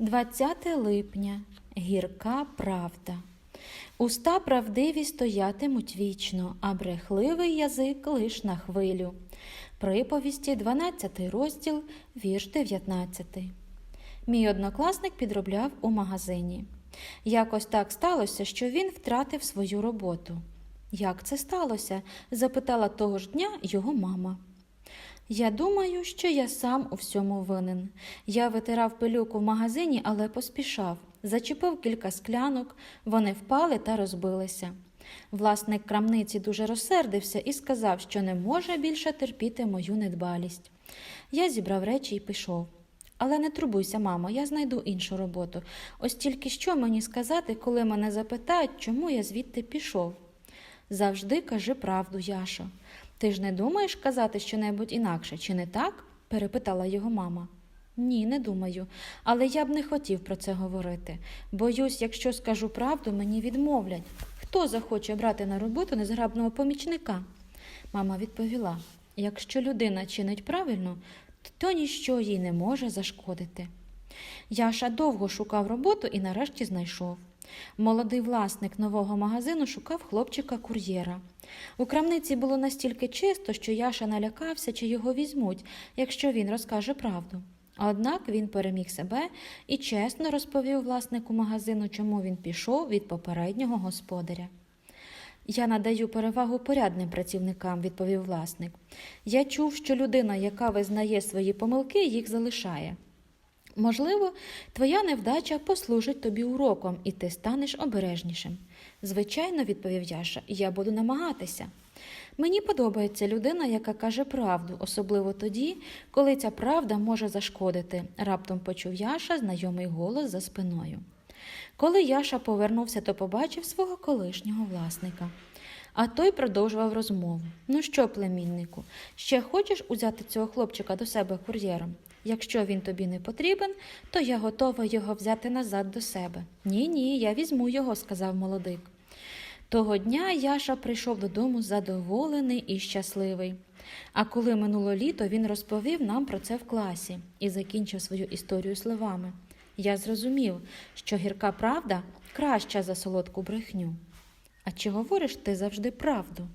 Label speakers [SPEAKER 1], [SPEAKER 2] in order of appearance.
[SPEAKER 1] 20 липня. Гірка правда. Уста правдиві стоятимуть вічно, а брехливий язик лиш на хвилю. Приповісті, 12 розділ, вірш 19. Мій однокласник підробляв у магазині. Якось так сталося, що він втратив свою роботу. Як це сталося? запитала того ж дня його мама. Я думаю, що я сам у всьому винен. Я витирав пилюку в магазині, але поспішав. Зачепив кілька склянок, вони впали та розбилися. Власник крамниці дуже розсердився і сказав, що не може більше терпіти мою недбалість. Я зібрав речі і пішов. Але не турбуйся, мамо, я знайду іншу роботу. Ось тільки що мені сказати, коли мене запитають, чому я звідти пішов. Завжди кажи правду, Яшо. Ти ж не думаєш казати щонебудь інакше, чи не так? перепитала його мама. Ні, не думаю, але я б не хотів про це говорити. Боюсь, якщо скажу правду, мені відмовлять. Хто захоче брати на роботу незграбного помічника? Мама відповіла: якщо людина чинить правильно, то ніщо їй не може зашкодити. Яша довго шукав роботу і нарешті знайшов. Молодий власник нового магазину шукав хлопчика-кур'єра. У крамниці було настільки чисто, що Яша налякався, чи його візьмуть, якщо він розкаже правду. Однак він переміг себе і чесно розповів власнику магазину, чому він пішов від попереднього господаря. Я надаю перевагу порядним працівникам, відповів власник. Я чув, що людина, яка визнає свої помилки, їх залишає. Можливо, твоя невдача послужить тобі уроком, і ти станеш обережнішим. Звичайно, відповів Яша, я буду намагатися. Мені подобається людина, яка каже правду, особливо тоді, коли ця правда може зашкодити, раптом почув Яша знайомий голос за спиною. Коли Яша повернувся, то побачив свого колишнього власника. А той продовжував розмову. Ну що, племіннику, ще хочеш узяти цього хлопчика до себе кур'єром? Якщо він тобі не потрібен, то я готова його взяти назад до себе. Ні, ні, я візьму його, сказав молодик. Того дня Яша прийшов додому задоволений і щасливий. А коли минуло літо, він розповів нам про це в класі і закінчив свою історію словами. Я зрозумів, що гірка правда краща за солодку брехню. А чи говориш ти завжди правду?